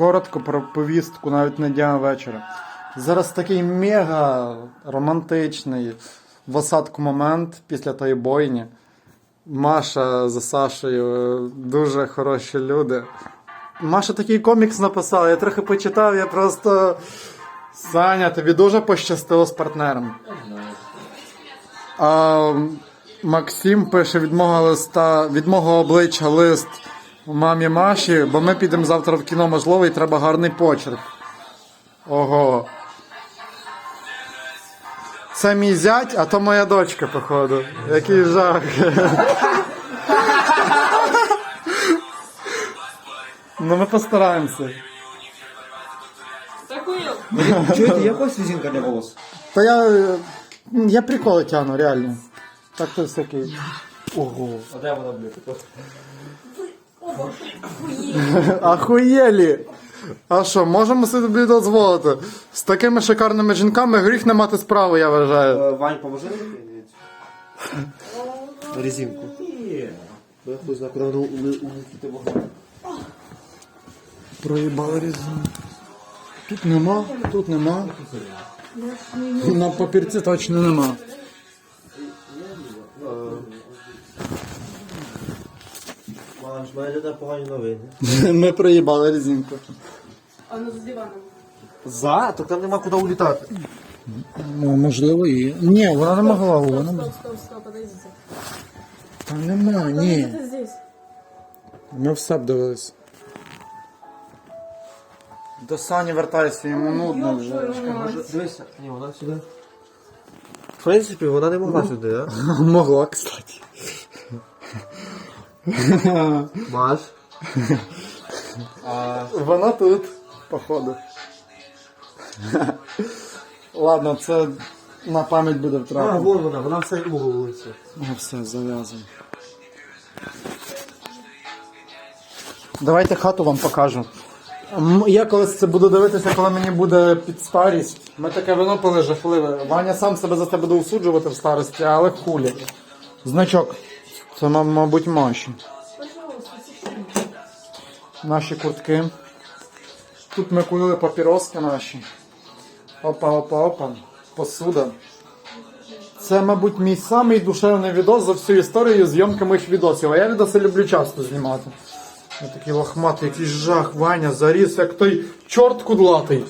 коротко про повістку навіть на дня вечора. Зараз такий мега романтичний в осадку момент після тої бойні. Маша за Сашею е, дуже хороші люди. Маша такий комікс написала, я трохи почитав, я просто. Саня, тобі дуже пощастило з партнером. А Максим пише від мого листа, від мого обличчя лист мамі Маші, бо ми підемо завтра в кіно, можливо, і треба гарний почерк. Ого. Це мій зять, а то моя дочка, походу. Який жах. Ну ми постараємося. Чуєте, є якась резинка для волос? Та я. Я приколи тягну, реально. Так то всякий. Ого. А де вона, блядь? Ахуєлі! А що, можемо собі дозволити? З такими шикарними жінками гріх не мати справи, я вважаю. Е, Вань, поможи мені? Резинку. Бо я хуй знаю, куди воно улетіти вогонь. Проїбали резину. Тут нема, тут нема. На папірці точно нема. Маш, в мене для тебе погані новини. Ми проїбали резинку. А ну за диваном. За? Так там нема куди улітати. Ну, можливо, і. Ні, вона не могла, вона. Стоп, стоп, стоп, подождите. Там нема, ні. Это здесь. Ми все б дивились. До Сані вертайся, йому нудно вже. Може, дивися. Ні, вона сюди. В принципі, вона не могла сюди, а? Могла, кстати. Маш. А, Вона тут, походу. Ладно, це на пам'ять буде а, вон вона, вона в цей угол вулиці. Ну все, зав'язуємо. Давайте хату вам покажу. М, Я колись це буду дивитися, коли мені буде під старість. Ми таке вино пили жахливе. Ваня сам себе за це буде усуджувати в старості, але хулі. Значок. Це, ма- мабуть, Маші. Наші куртки. Тут ми курили папіроски наші. Опа, опа, опа. Посуда. Це, мабуть, мій самий душевний відос за всю історію зйомки моїх відосів. А я відоси люблю часто знімати. Я такий лохматий, якийсь жах, Ваня, заріс, як той чорт кудлатий.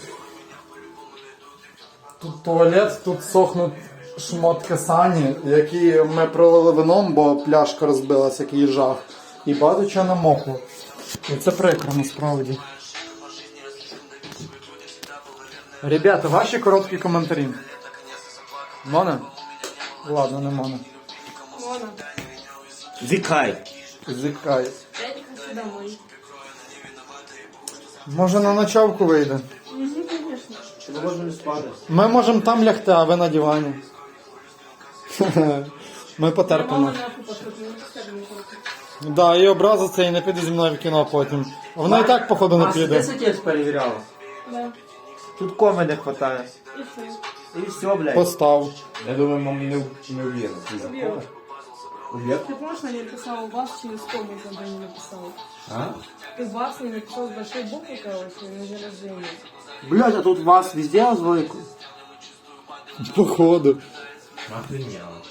Тут туалет, тут сохнуть шмотки сані, які ми пролили вином, бо пляшка розбилась, який жах. І багато чого намокло. І це прикро насправді. Ребята, ваші короткі коментарі. Моне? Ладно, не моне. Мона. Зікай. Зікай. Я не хочу домой. Може на ночовку вийде. Угу, можемо спати? Ми можемо там лягти, а ви на дивані. Ми потерпимо. Мама нахуй пошла, не пускай не против. Да, і образиться і не піде зі мною в кіно потім. Вона і так, походу, не Маш, ти піде. отець перевіряла? Да. Тут коми не хватає. И все. І все, блядь. Постав. Я думаю, мама не, не уверена. Убил. Увет? Ты помнишь, я написала вас через кому, когда не написала? А? Ты вас не написал с большой буквы, короче, на день рождения. Блядь, а тут вас везде з великою? Походу. Охренела.